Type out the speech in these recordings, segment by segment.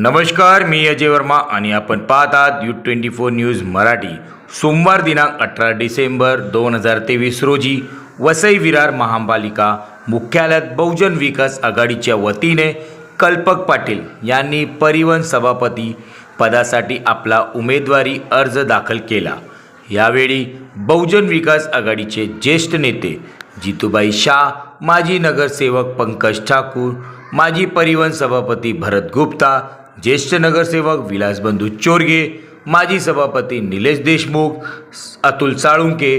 नमस्कार मी अजय वर्मा आणि आपण पाहत आहात U twenty four news Marathi. सोमवार दिनांक अठरा डिसेंबर दोन हजार तेवीस रोजी वसई विरार महापालिका मुख्यालयात बहुजन विकास आघाडीच्या वतीने कल्पक पाटील यांनी परिवहन सभापती पदासाठी आपला उमेदवारी अर्ज दाखल केला. यावेळी बहुजन विकास आघाडीचे ज्येष्ठ नेते जितूबाई शाह माजी नगरसेवक पंकज ठाकूर माजी परिवहन सभापती भरत गुप्ता ज्येष्ठ नगरसेवक विलासबंधू चोरगे माजी सभापती निलेश देशमुख अतुल साळुंके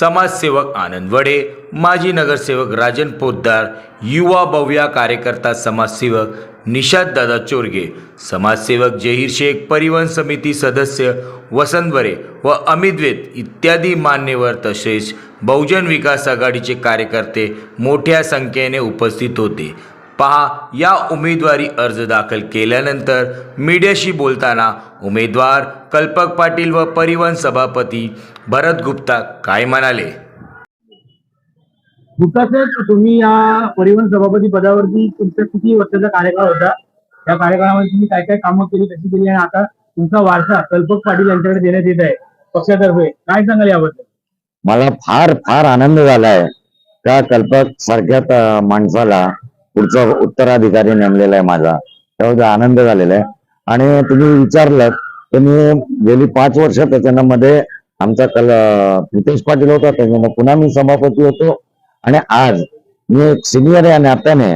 समाजसेवक आनंद वडे माजी नगरसेवक राजन पोद्दार युवा भव्या कार्यकर्ता समाजसेवक निषाद दादा चोरगे समाजसेवक जहीर शेख परिवहन समिती सदस्य वसंत बरे व अमितवेद इत्यादी मान्यवर तसेच बहुजन विकास आघाडीचे कार्यकर्ते मोठ्या संख्येने उपस्थित होते. पहा या उमेदवारी अर्ज दाखल केल्यानंतर मीडियाशी बोलताना उमेदवार कल्पक पाटील व परिवहन सभापती भरत गुप्ता काय म्हणाले? गुप्तासाहेब तुम्ही या परिवहन सभापती पदावरती तुमचा किती वर्षाचा कार्यकाळ होता? त्या कार्यकाळामध्ये तुम्ही काय काय कामं केली कशी केली? आणि आता तुमचा वारसा कल्पक पाटील यांच्याकडे देण्यात येत आहे पक्षातर्फे. काय सांगाल याबद्दल? मला फार फार आनंद झालाय. त्या कल्पक सारख्या माणसाला पुढचा उत्तराधिकारी नेमलेला आहे माझा. त्यामुळे आनंद झालेला आहे. आणि तुम्ही विचारलं तर मी गेली पाच वर्ष त्याच्यामध्ये आमचा कल प्रितेश पाटील होता त्याच्यानं पुन्हा मी सभापती होतो. आणि आज मी एक सिनियर या नात्याने.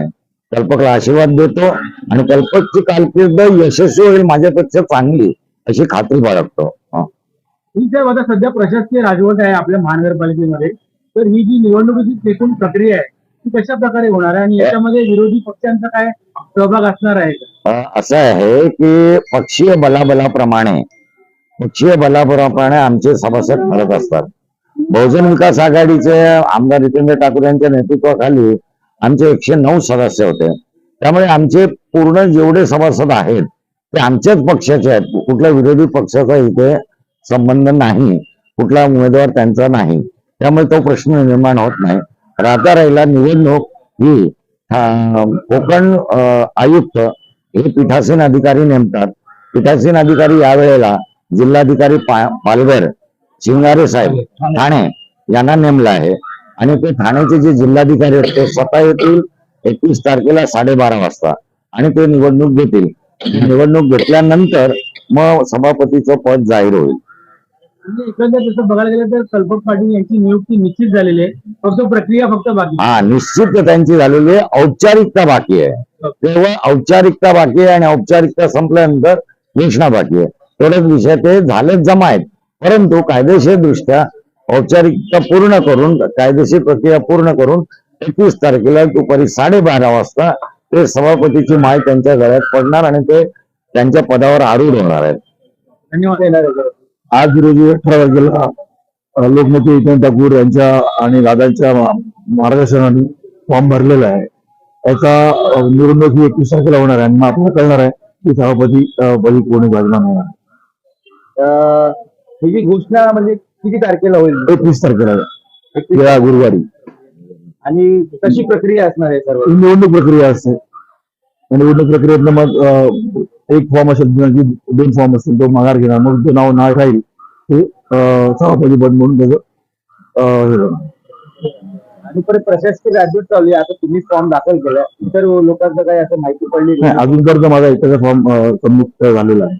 कल्पकला आशीर्वाद देतो आणि कल्पकची कारकीर्द यशस्वी होईल माझ्यापेक्षा चांगली अशी खात्री बाळगतो. ठीक आहे सध्या प्रशासकीय राजवट आहे आपल्या महानगरपालिकेमध्ये. तर ही जी निवडणुकीची एकूण प्रक्रिया आहे कशा प्रकारे होणार आहे? आणि याच्यामध्ये विरोधी पक्षांचा काय सहभाग असणार आहे असं आहे की पक्षीय बलाबलाप्रमाणे पक्षीय बलाबलाप्रमाणे आमचे सभासद ठरत असतात. बहुजन विकास आघाडीचे आमदार जितेंद्र ठाकूर यांच्या नेतृत्वाखाली आमचे एकशे नऊ सदस्य होते. त्यामुळे आमचे पूर्ण जेवढे सभासद आहेत ते आमच्याच पक्षाचे आहेत. कुठल्या विरोधी पक्षाचा इथे संबंध नाही कुठला उमेदवार त्यांचा नाही. त्यामुळे तो प्रश्न निर्माण होत नाही. राहता राहिला निवडणूक ही. कोकण आयुक्त हे पीठासीन अधिकारी नेमतात. पीठासीन अधिकारी यावेळेला जिल्हाधिकारी पा- पालघर शिंगारे साहेब ठाणे यांना नेमलं आहे. आणि ते ठाण्याचे जे जिल्हाधिकारी आहेत ते स्वतः येतील एकवीस तारखेला साडेबारा वाजता. आणि ते निवडणूक घेतील. निवडणूक घेतल्यानंतर मग सभापतीचं पद जाहीर होईल. म्हणजे तसं बघायला गेलं तर कल्पक पाटील यांची नियुक्ती निश्चित झालेली आहे. फक्त प्रक्रिया फक्त बाकी आहे. हा निश्चित त्यांची झालेली आहे. औपचारिकता बाकी आहे. केवळ औपचारिकता बाकी आहे आणि औपचारिकता संपल्यानंतर घोषणा बाकी आहे. तेवढेच विषय ते झालेच जमा आहेत. परंतु कायदेशीर दृष्ट्या औपचारिकता पूर्ण करून कायदेशीर प्रक्रिया पूर्ण करून एकवीस तारखेला दुपारी साडेबारा वाजता ते सभापतीची माय त्यांच्या गळ्यात पडणार आणि ते त्यांच्या पदावर आरूढ होणार आहेत. धन्यवाद. येणार आहे. आज रोजी अठरा तारखेला अ, लोकनेते जितेंद्र ठाकूर यांच्या आणि दादांच्या मार्गदर्शनाने फॉर्म भरलेला आहे. त्याचा निवडणूक ही एकवीस तारखेला होणार आहे आणि मग आपल्याला कळणार आहे की सभापती पदी कोणी होणार अं, ही जी घोषणा म्हणजे किती तारखेला होईल? एकवीस तारखेला गुरुवारी. आणि कशी प्रक्रिया असणार आहे सर्व? निवडणूक प्रक्रिया असते. निवडणूक प्रक्रियेतनं मग एक फॉर्म असेल दोन फॉर्म असतील तो माघार घेणार मग जे नाव नाव राहील. ते सभापती पद म्हणून त्याचं हे परत प्रशासकीय राजवट चालू आहे. आता तुम्ही फॉर्म दाखल केला. इतर लोकांचं काही असं माहिती पडली नाही अजून तर माझा एकाचा फॉर्म सबमिट झालेला आहे.